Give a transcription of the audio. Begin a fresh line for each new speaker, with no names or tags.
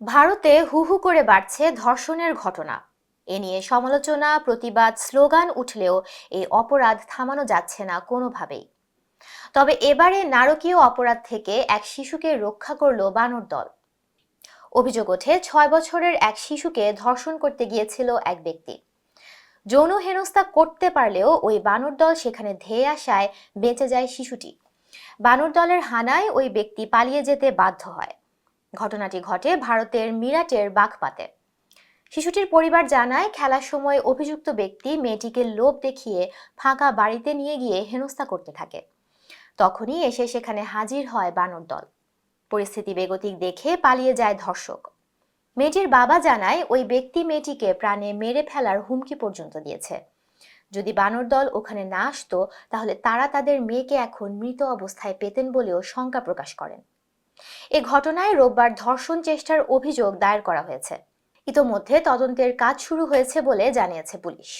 ভারতে হু হু করে বাড়ছে ধর্ষণের ঘটনা। এ নিয়ে সমালোচনা, প্রতিবাদ, স্লোগান উঠলেও এই অপরাধ থামানো যাচ্ছে না কোনোভাবেই। তবে এবারে নারকীয় অপরাধ থেকে এক শিশুকে রক্ষা করল বানর দল। অভিযোগ ওঠে, ছয় বছরের এক শিশুকে ধর্ষণ করতে গিয়েছিল এক ব্যক্তি। যৌন হেনস্থা করতে পারলেও ওই বানর দল সেখানে ধেয়ে আসায় বেঁচে যায় শিশুটি। বানর দলের হানায় ওই ব্যক্তি পালিয়ে যেতে বাধ্য হয়। ঘটনাটি ঘটে ভারতের মিরাটের বাঘপাতে। শিশুটির পরিবার জানায়, খেলার সময় অভিযুক্ত ব্যক্তি মেয়েটিকে লোভ দেখিয়ে ফাঁকা বাড়িতে নিয়ে গিয়ে হেনস্থা করতে থাকে। তখনই এসে সেখানে হাজির হয় বানর দল। পরিস্থিতি বেগতিক দেখে পালিয়ে যায় ধর্ষক। মেয়েটির বাবা জানায়, ওই ব্যক্তি মেয়েটিকে প্রাণে মেরে ফেলার হুমকি পর্যন্ত দিয়েছে। যদি বানর দল ওখানে না আসতো, তাহলে তারা তাদের মেয়েকে এখন মৃত অবস্থায় পেতেন বলেও শঙ্কা প্রকাশ করেন। এ ঘটনায় রোববার ধর্ষণ চেষ্টার অভিযোগ দায়ের করা হয়েছে। ইতোমধ্যে তদন্তের কাজ শুরু হয়েছে বলে জানিয়েছে পুলিশ।